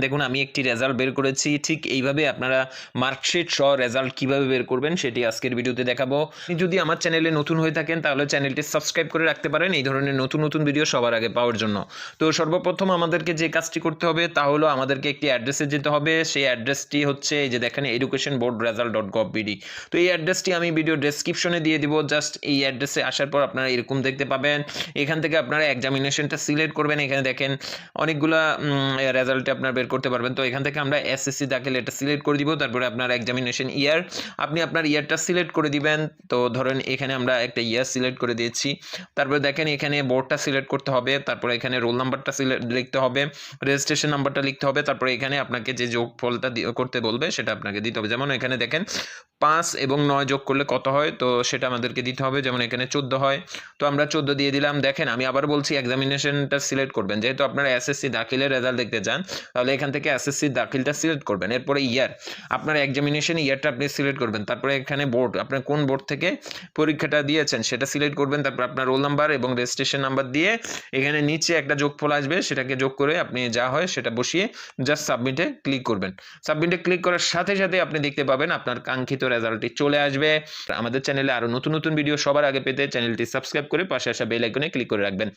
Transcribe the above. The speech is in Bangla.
দেখুন, আমি একটি রেজাল্ট বের করেছি। ঠিক এইভাবে আপনারা মার্কশিট সহ রেজাল্ট কীভাবে বের করবেন সেটি আজকের ভিডিওতে দেখাবো। যদি আমার চ্যানেলে নতুন হয়ে থাকেন, তাহলে চ্যানেলটি সাবস্ক্রাইব করে রাখতে পারেন এই ধরনের নতুন নতুন ভিডিও সবার আগে পাওয়ার জন্য। তো সর্বপ্রথম আমাদেরকে যে কাজটি করতে হবে, তা হলো আমাদেরকে একটি অ্যাড্রেসে যেতে হবে। সেই অ্যাড্রেসটি হচ্ছে এই যে দেখেন education board result dot gov BD তো এই অ্যাড্রেসটি আমি ভিডিও ডেসক্রিপশনে দিয়ে দিব। জাস্ট এই অ্যাড্রেসে আসার পর আপনারা এরকম দেখতে পাবেন। এখান থেকে আপনারা এক্সামিনেশনটা সিলেক্ট করবেন। এখানে দেখেন, অনেকগুলা রেজাল্টে আপনার বের করতে পারবেন। তো এখান থেকে আমরা এসএসসি দাখিল এটা সিলেক্ট করে দিব, তারপরে আপনার এক্সামিনেশন ইয়ার আপনি আপনার ইয়ারটা সিলেক্ট করে দিবেন। তো ধরেন এখানে আমরা একটা ইয়ার সিলেক্ট করে দিয়েছি। তারপরে দেখেন এখানে বোর্ডটা সিলেক্ট করতে হবে, তারপরে এখানে রোল নাম্বারটা সিলেক্ট লিখতে হবে রেজিস্ট্রেশন নাম্বারটা লিখতে হবে, তারপরে এখানে আপনাকে যে যোগফলটা করতে বলবে, সেটা আপনাকে দিতে হবে। যেমন এখানে দেখেন পাঁচ এবং নয় যোগ করলে কত হয়? তো সেটা আমাদেরকে দিতে হবে, যেমন এখানে চোদ্দ হয়। তো আমরা চোদ্দ দিয়ে দিলাম। দেখেন, আমি আবার বলছি এক্সামিনেশনটা সিলেক্ট করবেন। যেহেতু আপনারা এসএসসি দাখিলের রেজাল্ট দেখতে চান, তাহলে এখান থেকে এসএসসি দাখিলটা সিলেক্ট করবেন। এরপরে ইয়ার আপনার এক্সামিনেশন ইয়ারটা আপনি সিলেক্ট করবেন। তারপরে এখানে বোর্ড আপনার কোন বোর্ড থেকে পরীক্ষাটা দিয়েছেন সেটা সিলেক্ট করবেন। তারপর আপনার রোল নাম্বার এবং রেজিস্ট্রেশন নাম্বার দিয়ে এখানে নিচে একটা যোগফল আসবে, সেটাকে যোগ করে আপনি যা হয় সেটা বসিয়ে জাস্ট সাবমিটে ক্লিক করবেন। সাবমিটে ক্লিক করার সাথে সাথে আপনি দেখতে পাবেন আপনার কাঙ্ক্ষিত রেজাল্টটি চলে আসবে। আমাদের চ্যানেলে আরও নতুন নতুন ভিডিও সবার আগে পেতে চ্যানেলটি সাবস্ক্রাইব করে পাশে আসা বেল আইকনে ক্লিক করে রাখবেন।